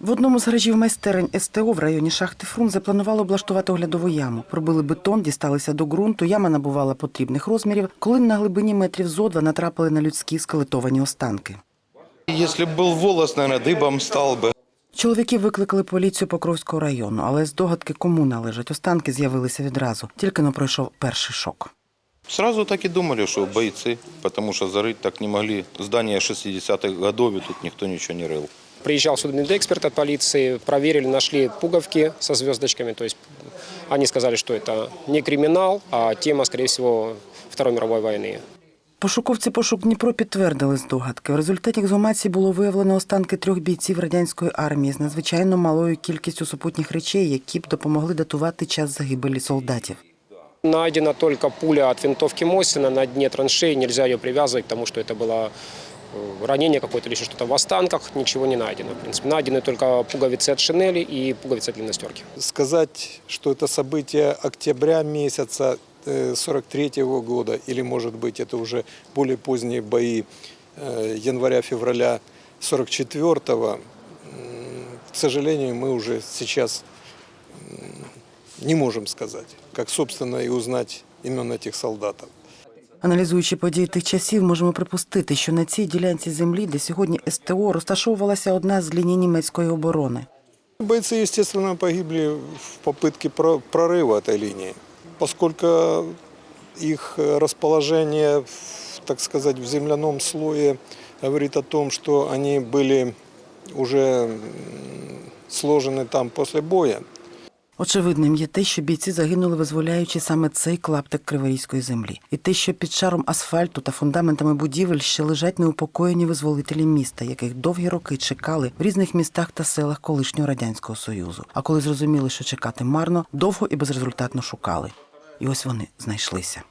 В одному з гаражів майстерень СТО в районі шахти Фрунзе планували облаштувати оглядову яму. Пробили бетон, дісталися до ґрунту, яма набувала потрібних розмірів, коли на глибині метрів зо два натрапили на людські скелетовані останки. Если бы был волос, наверное, дыбом стал бы. Чоловіки викликали поліцію Покровського району, але здогадки, кому належать останки, з'явилися відразу. Тільки но пройшов перший шок. Сразу так и думали, что бойцы, потому что зарыть так не могли. Здание 60-х годов, и тут никто ничего не рыл. Приезжал судмедэксперт от полиции, проверили, нашли пуговки со звездочками. То есть они сказали, что это не криминал, а тема, скорее всего, Второй мировой войны. Пошуковці пошук Дніпро підтвердили здогадки. В результаті ексгумації було виявлено останки трьох бійців радянської армії з надзвичайно малою кількістю супутніх речей, які б допомогли датувати час загибелі солдатів. Найдена только пуля от винтовки Мосина на дне траншеи. Нельзя ее привязывать к тому, что это было э, ранение какое-то или еще что-то в останках. Ничего не найдено. В принципе, найдены только пуговицы от шинели и пуговицы от длинностерки. сказать, что это событие октября месяца 43 года, или, может быть, это уже более поздние бои э, января-февраля 44-го, к сожалению, мы уже сейчас не можем сказать, как, собственно, и узнать имен этих солдатов. Аналізуючи події тих часів, можемо припустити, що на цій ділянці землі, де сьогодні СТО, розташовувалася одна з ліній німецької оборони. Бойцы, естественно, погибли в попытке про- прорыва этой линии, поскольку их э, расположение, в, так сказать, в земляном слое говорит о том, что они были уже м, сложены там после боя. Очевидним є те, що бійці загинули, визволяючи саме цей клаптик криворізької землі, і те, що під шаром асфальту та фундаментами будівель ще лежать неупокоєні визволителі міста, яких довгі роки чекали в різних містах та селах колишнього радянського союзу. А коли зрозуміли, що чекати марно, довго і безрезультатно шукали. І ось вони знайшлися.